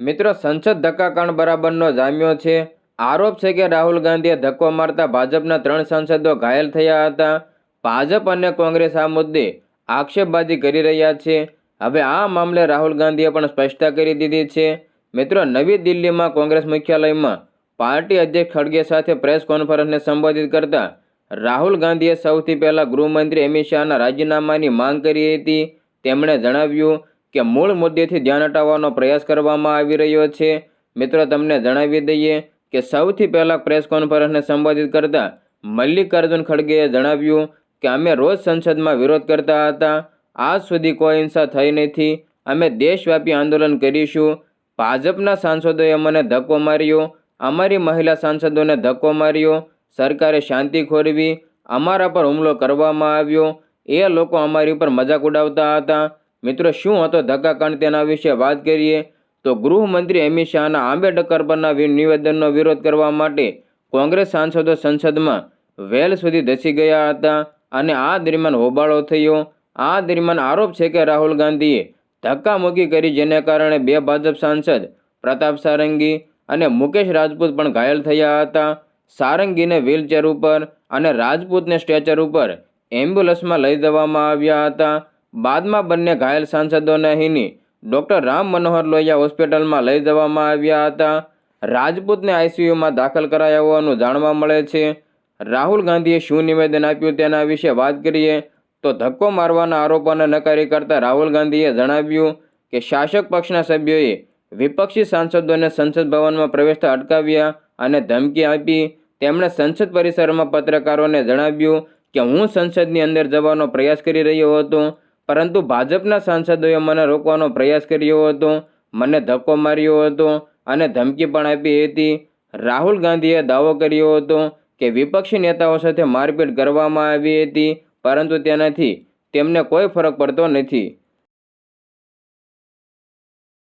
મિત્રો, સંસદ ધક્કાકાંડ બરાબરનો જામ્યો છે. આરોપ છે કે રાહુલ ગાંધીએ ધક્કો મારતા ભાજપના ત્રણ સાંસદો ઘાયલ થયા હતા. ભાજપ અને કોંગ્રેસ આ મુદ્દે આક્ષેપબાજી કરી રહ્યા છે. હવે આ મામલે રાહુલ ગાંધીએ પણ સ્પષ્ટતા કરી દીધી છે. મિત્રો, નવી દિલ્હીમાં કોંગ્રેસ મુખ્યાલયમાં પાર્ટી અધ્યક્ષ ખડગે સાથે પ્રેસ કોન્ફરન્સને સંબોધિત કરતા રાહુલ ગાંધીએ સૌથી પહેલાં ગૃહમંત્રી અમિત શાહના રાજીનામાની માંગ કરી હતી. તેમણે જણાવ્યું કે મૂળ મુદ્દેથી ધ્યાન હટાવવાનો પ્રયાસ કરવામાં આવી રહ્યો છે. મિત્રો, તમને જણાવી દઈએ કે સૌથી પહેલાં પ્રેસ કોન્ફરન્સને સંબોધિત કરતા મલ્લિકાર્જુન ખડગેએ જણાવ્યું કે અમે રોજ સંસદમાં વિરોધ કરતા હતા. આજ સુધી કોઈ હિંસા થઈ નથી. અમે દેશવ્યાપી આંદોલન કરીશું. ભાજપના સાંસદોએ મને ધક્કો માર્યો. અમારી મહિલા સાંસદોને ધક્કો માર્યો. સરકારે શાંતિ ખોરવી. અમારા પર હુમલો કરવામાં આવ્યો. એ લોકો અમારી ઉપર મજાક ઉડાવતા હતા. મિત્રો, શું હતો ધક્કાકાંડ તેના વિશે વાત કરીએ તો ગૃહમંત્રી અમિત શાહના આંબેડકર પરના નિવેદનનો વિરોધ કરવા માટે કોંગ્રેસ સાંસદો સંસદમાં વેલ સુધી ધસી ગયા હતા અને આ દરમિયાન હોબાળો થયો. આ દરમિયાન આરોપ છે કે રાહુલ ગાંધીએ ધક્કામુક્કી કરી, જેને કારણે બે ભાજપ સાંસદ પ્રતાપ સારંગી અને મુકેશ રાજપૂત પણ ઘાયલ થયા હતા. સારંગીને વ્હીલચેર ઉપર અને રાજપૂતને સ્ટ્રેચર ઉપર એમ્બ્યુલન્સમાં લઈ જવામાં આવ્યા હતા. બાદમાં બંને ઘાયલ સાંસદોને અહીંની ડૉક્ટર રામ મનોહર લોહિયા હોસ્પિટલમાં લઈ જવામાં આવ્યા હતા. રાજપૂતને આઈસીયુમાં દાખલ કરાયા હોવાનું જાણવા મળે છે. રાહુલ ગાંધીએ શું નિવેદન આપ્યું તેના વિશે વાત કરીએ તો ધક્કો મારવાના આરોપોને નકારી કરતા રાહુલ ગાંધીએ જણાવ્યું કે શાસક પક્ષના સભ્યોએ વિપક્ષી સાંસદોને સંસદ ભવનમાં પ્રવેશતા અટકાવ્યા અને ધમકી આપી. તેમણે સંસદ પરિસરમાં પત્રકારોને જણાવ્યું કે હું સંસદની અંદર જવાનો પ્રયાસ કરી રહ્યો હતો. પરંતુ ભાજપના સાંસદોએ મને રોકવાનો પ્રયાસ કર્યો હતો, મને ધક્કો માર્યો હતો અને ધમકી પણ આપી હતી. રાહુલ ગાંધીએ દાવો કર્યો હતો કે વિપક્ષી નેતાઓ સાથે મારપીટ કરવામાં આવી હતી, પરંતુ તેનાથી તેમને કોઈ ફરક પડતો નથી.